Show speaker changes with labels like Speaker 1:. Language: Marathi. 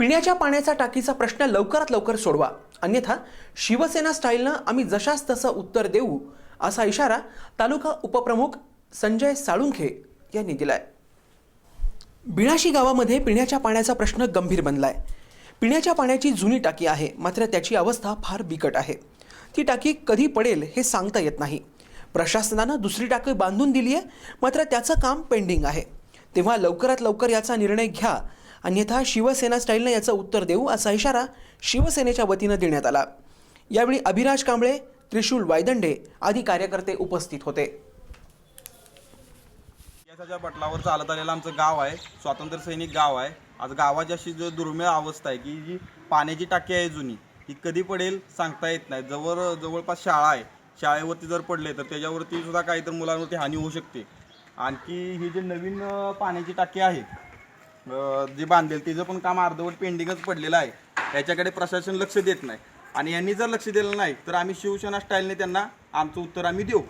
Speaker 1: पिण्याच्या पाण्याचा टाकीचा प्रश्न लवकरात लवकर सोडवा. अन्यथा शिवसेना स्टाईलनं आम्ही जशास तसं उत्तर देऊ असा इशारा तालुका उपप्रमुख संजय साळुंखे यांनी दिलाय. बिणाशी गावामध्ये पिण्याच्या पाण्याचा प्रश्न गंभीर बनलाय. पिण्याच्या पाण्याची जुनी टाकी आहे मात्र त्याची अवस्था फार बिकट आहे. ती टाकी कधी पडेल हे सांगता येत नाही. प्रशासनानं दुसरी टाकी बांधून दिली आहे मात्र त्याचं काम पेंडिंग आहे. तेव्हा लवकरात लवकर याचा निर्णय घ्या अन्यथा शिवसेना स्टाईलनं याचं उत्तर देऊ असा इशारा शिवसेनेच्या वतीनं देण्यात आला. यावेळी अभिराज कांबळे त्रिशूल वायदंडे आदी कार्यकर्ते उपस्थित होते.
Speaker 2: इतिहासाच्या पटलावर चालत आलेलं आमचं गाव आहे. स्वातंत्र्य सैनिक गाव आहे. आज गावाची अशी जो दुर्मिळ अवस्था आहे की जी पाण्याची टाकी आहे जुनी ही कधी पडेल सांगता येत नाही. जवळ जवळपास शाळा आहे. शाळेवरती जर पडले तर त्याच्यावरती सुद्धा काही तर मुलांवरती हानी होऊ शकते. आणखी ही जी नवीन पाण्याची टाकी आहे जी बांधेल तिचं पण काम अर्धवट पेंडिंगच पडलेलं आहे. याच्याकडे प्रशासन लक्ष देत नाही. आणि यांनी जर लक्ष दिलं नाही तर आम्ही शिवसेना स्टाईलने त्यांना आमचं उत्तर आम्ही देऊ.